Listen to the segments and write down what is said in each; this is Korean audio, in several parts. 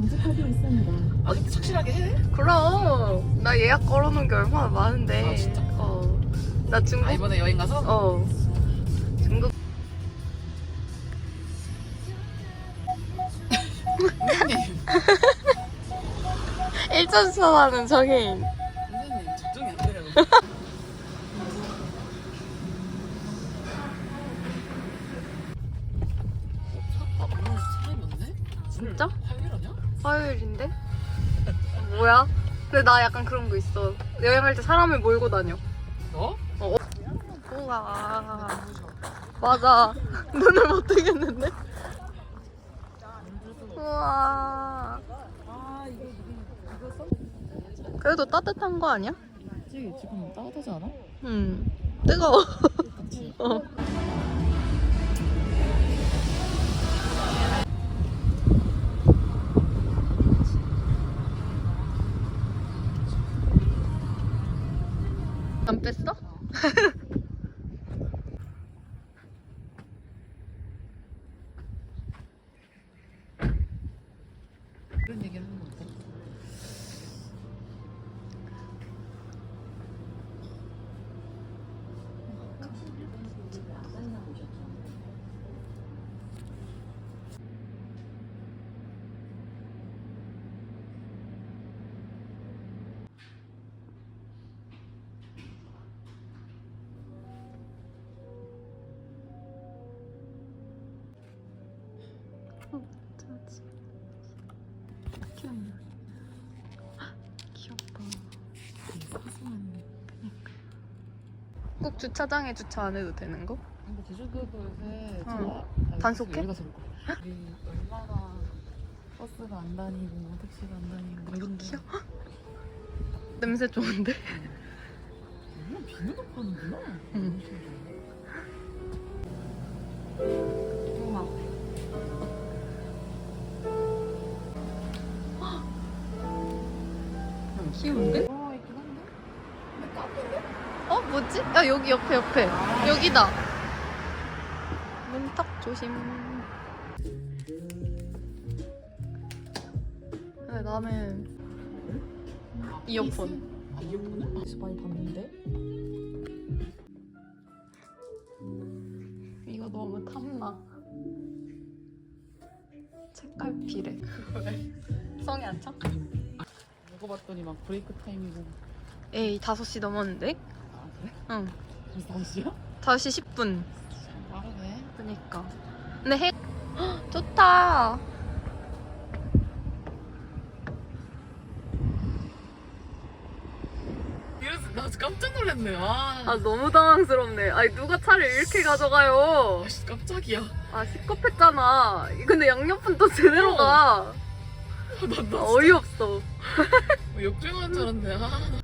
방직하고 있습니다. 아 근데 착실하게 해? 그럼 나 예약 걸어놓은 게 얼마나 많은데. 아, 진짜? 어. 나 중국. 아 이번에 여행 가서? 어. 중국. 선생님 1차 추천하는 정혜인. 선생님 집중이 안 되려고 화요일? 화요일인데? 뭐야? 근데 나 약간 그런 거 있어. 여행할 때 사람을 몰고 다녀. 너? 우와. 맞아. 눈을 못 뜨겠는데? 우와. 아? 그래도 따뜻한 거 아니야? 지금 지금 따뜻하지 않아? 응. 뜨거워. 어. 안 뺐어? 그런 얘기를 하는 건데 귀엽다. 되게 사소한 꼭 주차장에 주차 안 해도 되는 거? 근데 제주도에 응. 단속해? 여기 가서 볼 거야 우리 얼마나 버스가 안 다니고 택시가 안 다니고 이런데 귀여워. 냄새 좋은데? 얼마나 비누도 파는구나 응. 귀여운데? 와 있긴 한데 어 뭐지? 야 여기 옆에 옆에 여기다 문턱 조심 근데 나는 이어폰 아 이어폰을? 어디서 많이 봤는데? 이거 너무 탐나 책갈피래 성이 안 차? 먹어봤더니 막 브레이크 타임이고. 에이 5시 넘었는데? 아 그래? 응. 벌써 5시야? 5시 10분. 빠르네. 그니까. 근데 해 헉, 좋다. 이래서 나 깜짝 놀랐네. 아, 아 너무 당황스럽네. 아니 누가 차를 이렇게 가져가요? 아, 씨, 깜짝이야. 아 시겁했잖아. 근데 양옆은 또 제대로 어. 가 어이없어. 진짜 역주행한 줄 알았네. 아.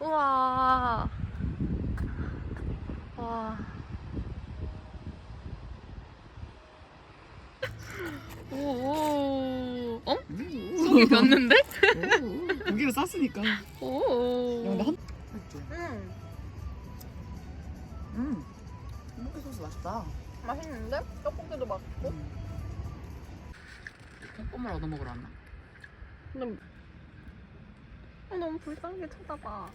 우와. 와. 오 오. 어? 속이 폈는데? 고기를 쌌으니까. 야오 근데 한... 음, 음. 행복해 소스 맛있다. 맛있는데? 떡볶이도 맛있고? 콩 고물 얻어 먹으러 왔나? 근데 어, 너무 불쌍하게 쳐다봐.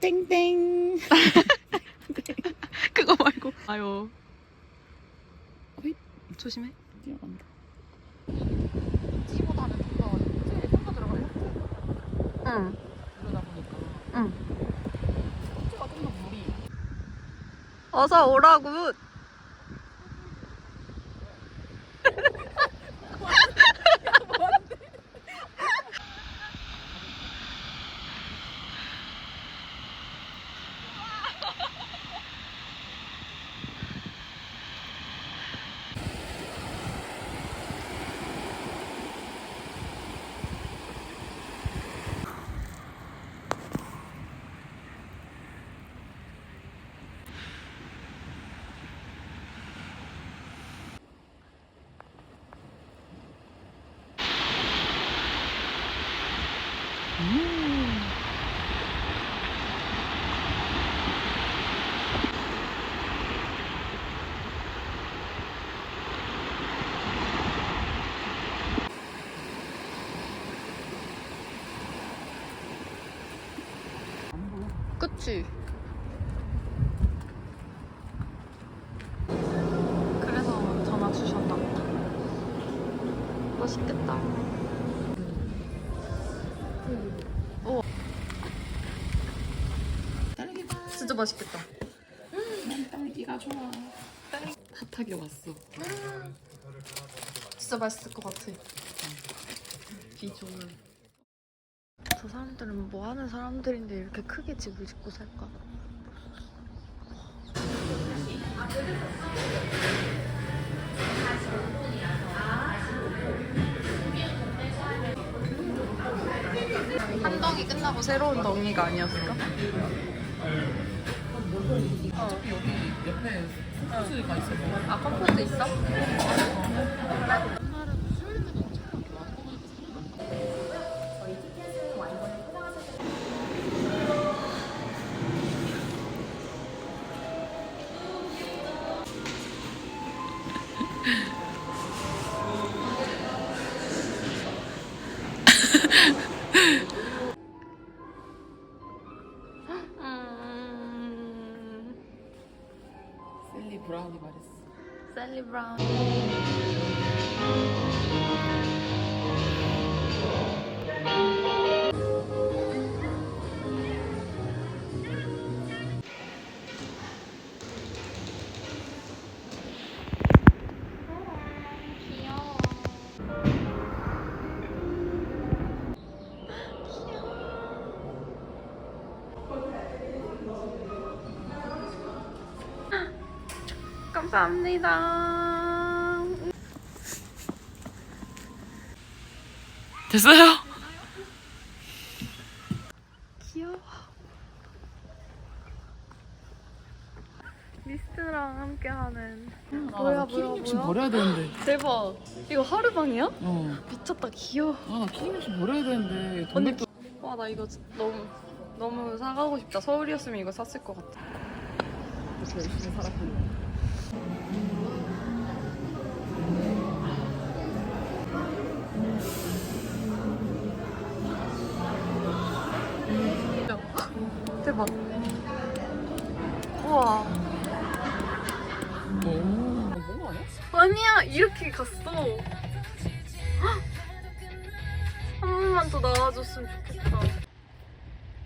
땡땡. 그거 말고. 아유. 어이? 조심해. 뛰어간다. 찌보다는 좀더 찌에 좀더 들어가요? 응. 그러다 보니까. 응. 소스가 좀더 물이 어서 오라고 그치? 그래서 전화 주셨나 보다. 맛있겠다. 오. 딸기다. 진짜 맛있겠다. 딸기가 좋아. 딸기 핫하게 왔어. 진짜 맛있을 것 같아. 비주얼. 저 사람들은 뭐 하는 사람들인데 이렇게 크게 집을 짓고 살까? 한 덩이 끝나고 새로운 덩이가 아니었을까? 옆에 소스가 있어. 아 컴포트 있어? round. 감사합니다. 됐어요? 귀여워. 미스트랑 함께하는 뭐야, 뭐야, 키링 뭐야? 버려야 되는데. 대박. 이거 하루방이야? 어. 미쳤다 귀여워. 아, 나 키링 버려야 되는데. 돈 언니 와 나 이거 진- 너무 너무 사가고 싶다. 서울이었으면 이거 샀을 것 같아. 이렇게 열심히 살았군요. 대박. 우와. 오. 뭔거 아니야? 아니야 이렇게 갔어. 헉! 한 번만 더 나와줬으면 좋겠다.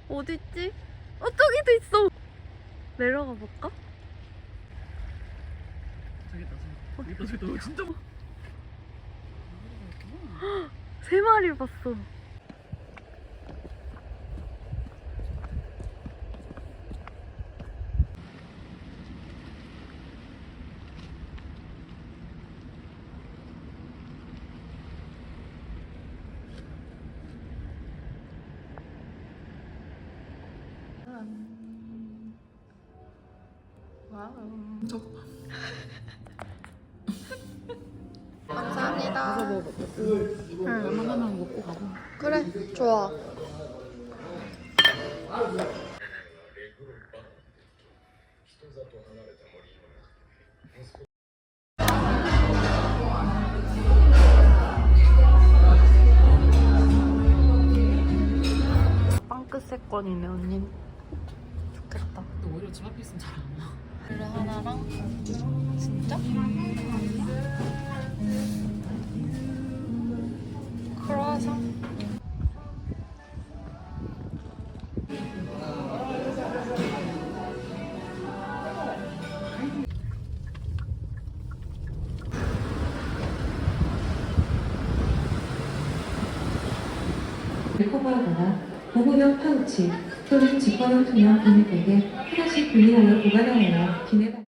어딨지? 어 저기도 있어. 내려가 볼까? 저기다, 저기. 저기다. 어, 진짜. 세 마리 봤어. 저 감사합니다. 응. 웬만하면 먹고 가고. 그래, 좋아. 빵끝세권이네 언니. 좋겠다. 근데 오히려 집 앞에 있으면 잘안 와. 그래 하나랑 진짜? 크로아상? 커버하거나 보호용 파우치 또는 직관용 투명 비닐백에 하나씩 분리하여 보관하여야 기내가